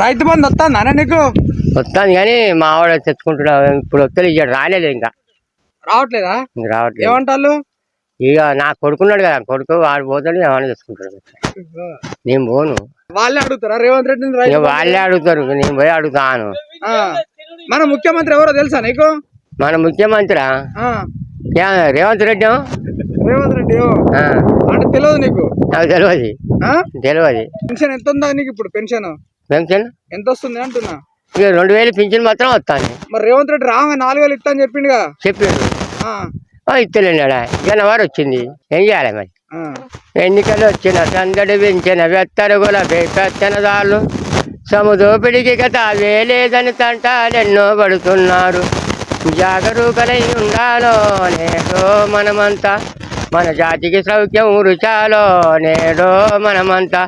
రైతు బంధు వస్తుందా నీకు? వస్తాను కానీ మా ఆవిడ తెచ్చుకుంటున్నా ఇప్పుడు వస్తుంది ఇక రాలేదు ఇంకా. రావట్లేదా? ఇంక రావట్లేదు. ఏమంటారు ఇక నా కొడుకున్నాడు కదా కొడుకు వాడు పోతాడు ఏమైనా తెచ్చుకుంటాడు నేను పోను. వాళ్ళే అడుగుతారా? రేవంత్ బంధు? వాళ్ళే అడుగుతారు నేను పోయి అడుగుతాను. మన ముఖ్యమంత్రి ఎవరో తెలుసా నీకు? మన ముఖ్యమంత్రి. రేవంత్ రెడ్డి రేవంత్ రెడ్డి అంటే తెలియదు నీకు? నాకు తెలియదు ఆ? తెలియదు పెన్షన్ ఎంత ఉందా నీకు ఇప్పుడు పెన్షన్? పెన్షన్ ఎంత వస్తుంది అంటున్నా? ఇక రెండు వేలు పింఛన్ మాత్రం వస్తాను మరి రేవంత్ రెడ్డి రాగా నాలుగు వేలు ఇస్తా అని చెప్పిండుగా? చెప్పాడు. ఇస్తలేడా జనవరి వచ్చింది. ఏం చేయాలి మరి. ఎన్నికలు వచ్చిన సందడి పెంచిన వెత్తరుగుల పెత్తనదాళ్ళు సముదోపిడికి గత వేలేదని తంటాలెన్నో పడుతున్నారు. జాగరూకలై ఉండాలో నేడో మనమంతా. మన జాతికి సౌఖ్యం రుచాలో నేడో మనమంతా.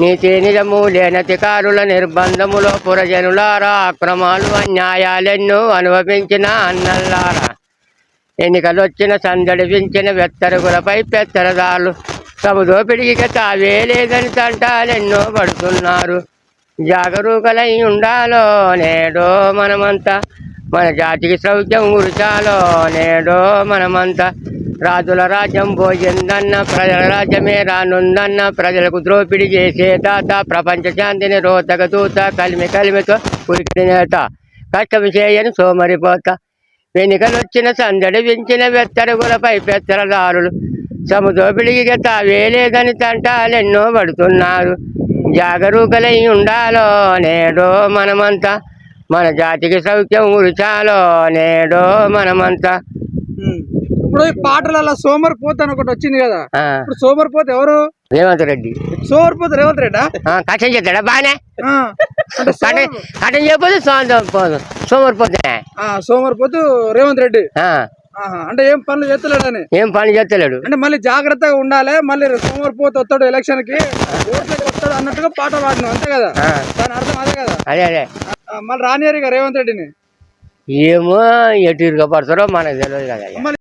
నీతి నిజము లేనతికారుల నిర్బంధములో పురజనులారా అక్రమాలు అన్యాయాలెన్నో అనుభవించిన అన్నల్లారా. ఎన్నికలు వచ్చిన సందడి వెత్తరుగులపై పెత్తరదాలు. సముదోపిడికి తావే లేదని తంటాలెన్నో పడుతున్నారు. జాగరూకలై ఉండాలో నేడో మనమంతా. మన జాతికి సౌఖ్యం గురిచాలో నేడో మనమంతా. రాజుల రాజ్యం పోయిందన్న ప్రజల రాజ్యమే రానుందన్న ప్రజలకు ద్రోపిడి చేసే తాత ప్రపంచ శాంతిని రోతక తూత కలిమి కలిమితో ఉరికి నేత. కష్టం చేయని సోమరిపోతా. వెనుకలొచ్చిన సందడి వించిన వెత్తరుగులపై పెత్తరదారులు సముదోపిడికి తావే లేదని తంటాలెన్నో పడుతున్నారు. జాగరూకలై ఉండాలో నేడో మనమంతా. మన జాతికి సౌఖ్యం ఉరిచాలో నేడో మనమంతా. ఇప్పుడు ఈ పాటలలో సోమరిపోత అని ఒకటి వచ్చింది కదా. ఇప్పుడు సోమరిపోత ఎవరు? రేవంత్ రెడ్డి. సోమరిపోత రేవంత్ రెడ్డా? చేస్తాడా కష్టం సోమరి- కష్టం చేయకపోతే సోమరి పోదు. సోమరిపోతే ఆ, సోమరిపోతు రేవంత్ రెడ్డి. అంటే ఏం పనులు చేస్తలేడని ఏం పని చేస్తలేడు. అంటే మళ్ళీ జాగ్రత్తగా ఉండాలి మళ్ళీ సోమరిపోతు వస్తాడు ఎలక్షన్కి వస్తాడు అన్నట్టుగా పాట పాడినాం అంతే కదా? దాని అర్థం అదే కదా? అదే అదే. మళ్ళీ రానియరు ఇక రేవంత్ రెడ్డిని. ఏమో ఎటు ఇరుగపడతారో మనకు తెలియదు కదా మళ్ళీ